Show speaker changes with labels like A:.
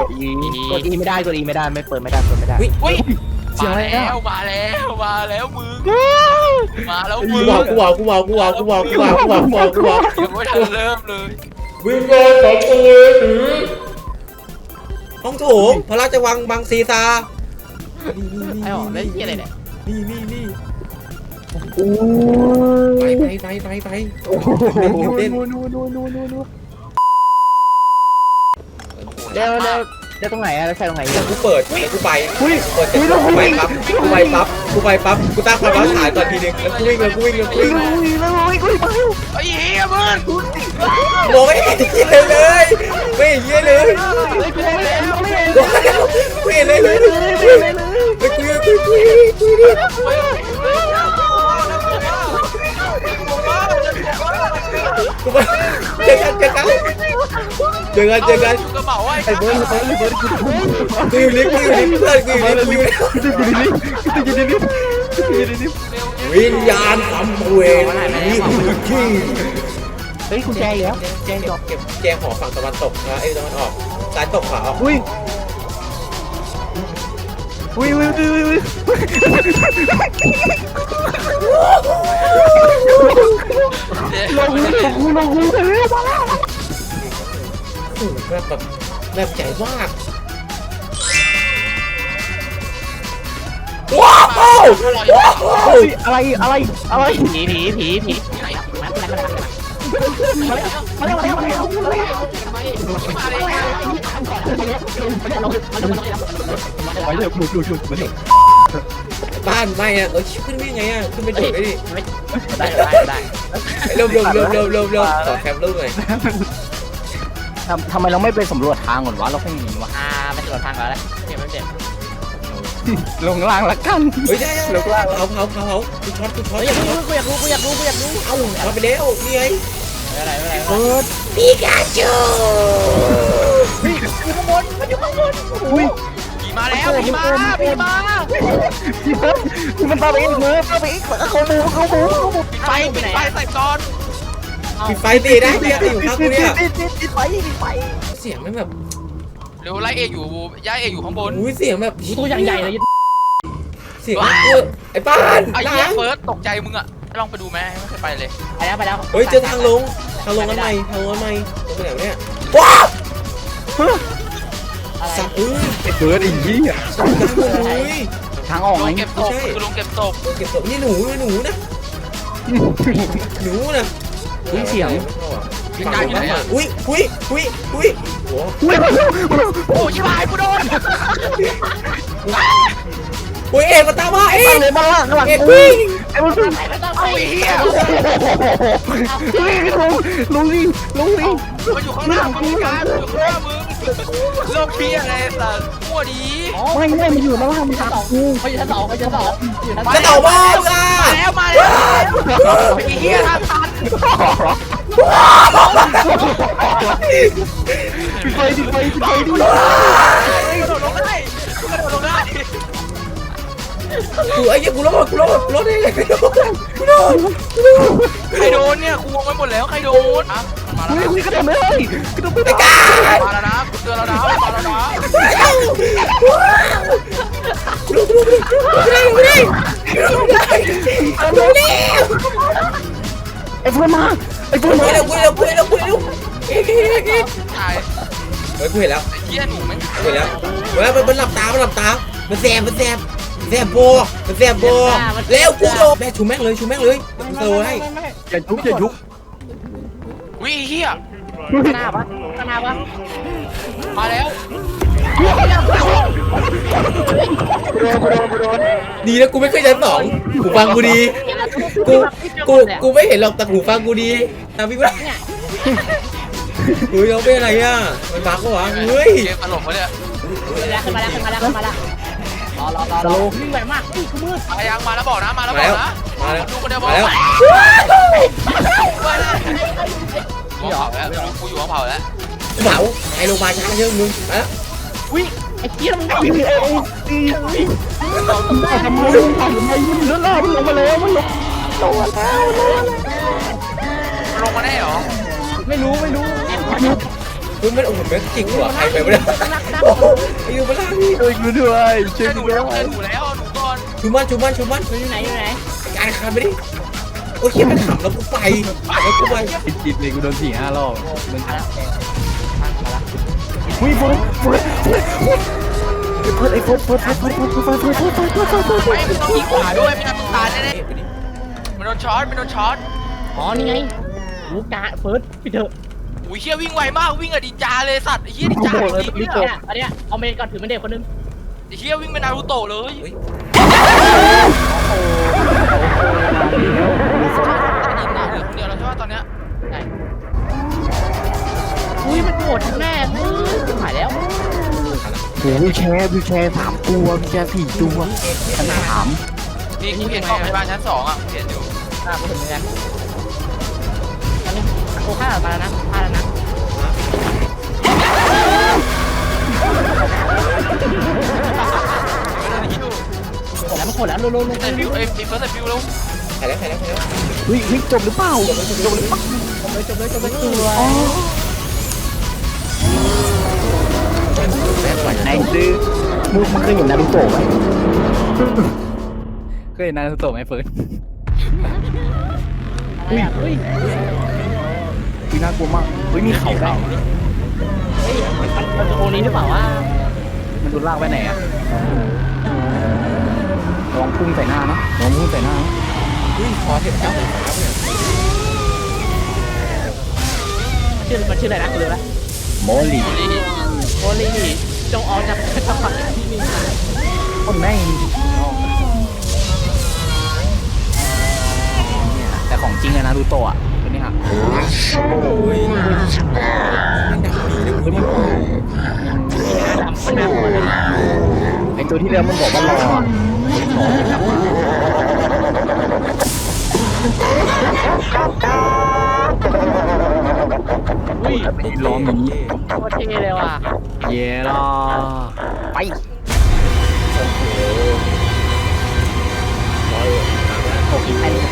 A: กด E กด E ไม่ได้กด E ไม่ได้ไม่เปิดไม่ได้เปิดไม่ได้
B: อุ๊ย
C: อุ้ย
A: เสียง
C: มา
A: อะไร
C: แล้
A: อะ
C: วมาแล้วมาแล้วมึงมาแล้วมึ
B: กู
C: ง
B: บอกกูบอกกูบอกกูบอกกูบอกกูบอกกูบอกกูบอกกูบอก
C: ยังไม่ทันเริ่มเลย
B: วิญญาณของตัวถือห้องโถงพระราชวังบางซีซา
A: ไอ้หอได้ยี่อะไรเนี่ย
B: นี่นี่นี่
A: โอ้
B: ไป
A: ย
B: ไปไปไปไป
A: โอ้โห
B: เต้น
A: นูนูนูนูนูนู เดี๋ยวเดี๋ยวเดี๋ยวตรงไหนอะแล้วใช่ตรงไหน
B: เดี๋ยว
A: อะ
B: กูเปิดแล้วกูไป
A: อุ้ย
B: เปิดเสร็จกูไปปั๊บกูไปปั๊บกูไปปั๊บกูตั้งความร้อนฉายก่อนทีนึงแล้วกูวิ่งแล้วกูวิ่งแล้วกู
A: อุ้ย
B: วิ่ง
A: อุ้ยแล้วอุ้ยอุ้ยมาแล้ว
C: ไอ้เหี้ยมึง
B: มองไม่เห็นเหี้ยเลยไม่เห็นเหี้ยเลย
A: เฮ้ยกูไม่เห็นไม่เห็น
B: ไม่เห็นเลยเลย
A: ไม่เห็นเลยเลย
B: ไปคุยคุยคุยคุยดิกูไปเจอกันเจอกัน เจอกันเจอกัน
C: กระเป๋าไอ้
A: ไอ้เบิร์ดไอ้เบิร์ดไอ้เบิร์ดกู
B: กูอยู่ลิฟต์กูอยู่ลิฟต์เพื่อนกูอยู่ลิฟต์กูอยู่ลิฟต์
A: กูจะอยู่ในลิฟต์กูจะอยู่ในลิฟต์กูจะอยู่ในลิฟต์
B: วิญญาณสัมภเวสีคือที่
A: เฮ้ยคุณแจอีกแล้วแจอีกแล้ว
B: เก็บแจงหอฝั่งตะวันตกนะไอ้ตะวันออกซ้ายตกขวาออก
A: อุ้ยอุ้ยอุ้ยอุ้ยอุ้ย
B: โอ้โหแบบแบบแบบใหญ่มากว้าวว้าว
A: อะไรอะไรอะไร
C: ผีผีผีผีไหนอะมาแล้วมาแล้วมาแล้ว
A: มาแล้วมาแล้วมาแล้วมาแล้วไปเลยหมุนหมุนหมุนมาเลย
B: บ้านไม่อะเออขึ้นได้ไงอะขึ้นไปโดดได้ดิ
C: ได้ได้ได้
B: เร็วเร็วเร็วเร็วเร็วเร็วขอแคปรูปหน่อย
A: ทำทำไมเราไม่ไปสำรวจทางก่อนวะเราคงหนีวะ
C: อ่าไปตรวจทางก่อนแล้วเจ็บไม่เจ็บ
A: ลงล่างละกัน
B: เฮ้ยได้ได้เผาเผาเผาเผากูช็อตกูช็อต
C: อยากรู้กูอยากรู้กูอยากรู้กูอยากรู้
B: เอ้าเอาไปแล้วนี่ไง
C: อะไรอะไร
A: เปิด
B: ปิกาจู
A: อุ้ย
C: ผีมาแล้วผีมาผีมา
A: ที่เพิ่มที่มันตามไปอีกมือตามไปอีกเขาหมูเขาหมูเขาหมู
C: ปิดไฟปิดไฟใส่ก่อน
B: ปิดไฟตีได้เนี่ยอยู่ข้างกูเนี่ย
A: ปิดปิดปิดไฟปิดไฟ
B: เสียงไม่แบบ
C: เร็วไล่เออยู่ย้ายเออยู่ข้างบน
B: อุ้ยเสียงแบบ
A: ตัวอย่างใหญ่เลย
B: เสียงกูไอ้ป้าน
C: ไอ้
B: ล้า
C: เหี้ย
B: ง
C: เฟิร์สตกใจมึงอะลองไปดูไหมไม่เคยไปเลย
A: ไปแล้วไปแล้ว
B: เฮ้ยเจอทางลงทางลงกันใหม่ทางลงกันใหม่ลงไปไหนวะเนี่ยว้าวสักอุ้ย
A: ไอ้เบิร์ดอีกยี่อะ
B: สักกันเลย
A: ทางออก
C: ล
A: ไหม
C: งเก็บตกคือลงเก็บตก
B: เก็บศพนี่หนูหนูนะหนูนะ
A: อุ้ยเสียง
C: พี่กายอยู่ไหนอะ
B: อุ้ยอุ้ยอุ้ยอุ้ยโอ้
A: อุ้ย
C: โอ้ชิบหายกูโดน
B: โอ้ยเอ็มาตามมาเอ็
A: ไปเลยมาล่างข้างหลัง
B: เอ็
A: กู
B: วิ่ง
A: ไอ้มันวิ่ง
C: เอาไอ้เหี้ย
A: วิ่งลงลงวิ่งลงวิ่ง
C: มันอยู่ข้างหน้ามึงพี่กายมันอยู่ข้างหน้ามึงโลกเพี้ยอะไรสัตว์มั่ว ดี
A: ไม่ไม่มันอยู่มาล่างมันตามกู
C: เขาอยู่ชั้นสองเขาอยู่ชั้นสอง
B: จะต่อบ้านอะ
C: มาแล้วมาแล้วไอ้เหี้ยทำทัน
A: ปิดไฟปิดไฟปิดไฟดิ
C: กระโดดลงได้กระโดดลงได้
B: กูไอ้ยังกูรอดกูรอดกูรอดได้ไงกูรอดกูรอด
C: ใครโดนเนี่ยกูงงไปหมดแล้วใครโดนอะมาแล้ว
A: อุ้ย
C: นะ
A: อุ้ยกระโดดเลยกระโดดไป
B: ไอ้กา
C: มาแล้วนะ กูเตือนแล้วนะมาแล้วนะ
B: กูรอดกูรอดกูรอดกู
A: ไอ้เฟิร์นมาไอ้เฟิร์น
B: กู
A: มา
B: เร็วกูเร็วกูเร็วกูเร็วเอ๊ะเอ๊ะเอ๊ะ
C: ตาย
B: เฮ้ยกูเห็นแล้ว
C: ไอ้เหี้ยหนูแม่ง
B: กูเห็นแล้วเฮ้ยมันมันหลับตามันหลับตา มันแสบมันแสบแสบโบมันแสบโบแล้วกูโดนแม่ชูแม่งเลยชูแม่งเลยกูโซให้
A: อย่ายุบอย่ายุบ
C: วิเหี้ย
A: หน้าปะหน้าปะ
C: มาแล้ว
A: โดนโดนโดน
B: ดีนะกูไม่เคยชั้นสองหูฟังกูดี กูกูกูไม่เห็นหรอกแต่หูฟังกูดีนะพี่ว่าเฮ้ยเราเป็นอะไรอะมันบักปะวะเฮ้ย
C: เกมตลกวะเนี่ย
D: ขึ้นมาแล้วขึ้นมาแล้วขึ้นมาแล้วรอรอรอรอวิ่งไวมากอุ้ยกูมืด
C: มายังมาแล้วบอกนะมาแล้วบ
B: มา
C: อ
B: แล้
C: ก
B: ว
C: นะ
B: มาแล้ว
C: ดูคนเดียวบอ
B: มากแล้ว
C: กูเผาแล้วกูอยู่ห้องเผาแล้ว
B: เผาไอ้โรงพยาบาลช้าเยอะมึงอะ
D: ไอ้เจี๊ยบมึง
A: ไอ้ไอ้ไอ้ทำไมทำไมทำไมมันเลื่อนล่ามันลงมาแล้วมันลงลงมาแล้วลงมาแล้ว
C: ลงมาได้เหรอ
A: ไม่รู้ไม่รู้
B: เฮ้ยมันโอ้โหแม่งจิกหัวใครไปไม่ได้โอ้โหไอ้ยูมาล่าพี่
A: ช่วยกูด้วยช่วย
C: หนู
A: กูด้
C: แล้ว
A: วย
C: หนูแล้วหนูก่อน
B: ชูมันชูมันชูมัน
D: อยู่ไหนอยู่ไหน
B: การคานไปดิ โอ้ยเฮียมันขำแล้วกูไปแล้วกูไป
A: ติดจิตเลยกูโดนสี่ห้ารอบมึง
D: มาแล้วมาแล้ว
A: อุ้ยฟุตฟุตฟุตเฟิร์สไอ้ฟุตฟุตฟุตฟุตฟุตฟุตฟุตฟุตฟุตฟุตฟุตฟุตฟุต
C: ไม่มันต้องยิงขวาด้วยไม่งั้นมันตายแน่
B: เอ๊ะไปดิ
C: ๆมันโดนช็อตมันโดนช็อต
D: อ๋อนี่ไงลูกกาเฟิร์สไปเถอะ
C: อุ้ยเฮียวิ่งไวมากวิ่งกับดินจาเลยสัตว์ไอ้เฮียดินจาจริง
D: นี่เนี่ยอันเนี้ยเอาเมนก่อนถือมันเด็กคนนึง
C: ไอ้เฮียวิ่งเป็นนารูโตะเลย
B: เฮ้ย
C: ดินน่ะเหลือคนเอุ้ย
D: มันโกรธแม่เออหายแล้ว
A: โอ้วิวแชร์วิวแชร์สามตัววิวแชร์สี่ตัวชั้นสาม
C: นี่กูเห็นกล้องพยาบาลชั้นสองอะเห็นอยู่
D: อ่าผมถึงเหมือนกันอันนี้โอ้ฆ่ามาแล้วนะฆ่าแล้วนะ
C: ไม่ได้ฮิว
D: โกรธแล้วมันโกรธแล้วลุลุลุ
C: แต่ฟิวเอ้ยฟิวเฟิร์สแต่ฟิวแล้ว
B: ใครแล้วใครแล้วใครแล้ว
A: เฮ้ยเฮ้ยจบหรือเปล่าจบหรือเปล่า
D: จบเลยจบเลยจบเลยตัว
A: ซื้อมึงมึงเคยเห็นนารูโตะไหมเคยเห็นนารูโตะไหมเฟิร์ส
D: อะไรอะเฮ้ย
A: วิน่ากลัวมากเฮ้ยมีเขาได้
D: เฮ้ยมันมันจะโอนี้หรือเปล่าวะ
A: มันโดนลากไปไหนอะลองพุ่งใส่หน้านะลองพุ่งใส่หน้านะ
B: เฮ้ยขอเถอะครับ
D: ชื่อมันชื่ออะไรนะลืมละ
A: โมลี
D: โอลี จงออกจากจากฝั่งที่มี
A: คนแม่งแต่ของจริงเลยนะรูโตะอะตัวนี้ฮะ
B: โอ้ยมันดังดีเลยคุณนี่
D: ดำมันน่ากลัวเลย
A: ไอตัวที่เรือมันบอกว่ารออะรอจะกลับมา
D: อุ้ย
A: ไม่ได้ร้องอย่างนี้
D: โคตรเท่เลยว่ะ
A: เย่ล่ะไป
B: โอ้โหร้อย
D: โอ้ยไอ้ลูกแตก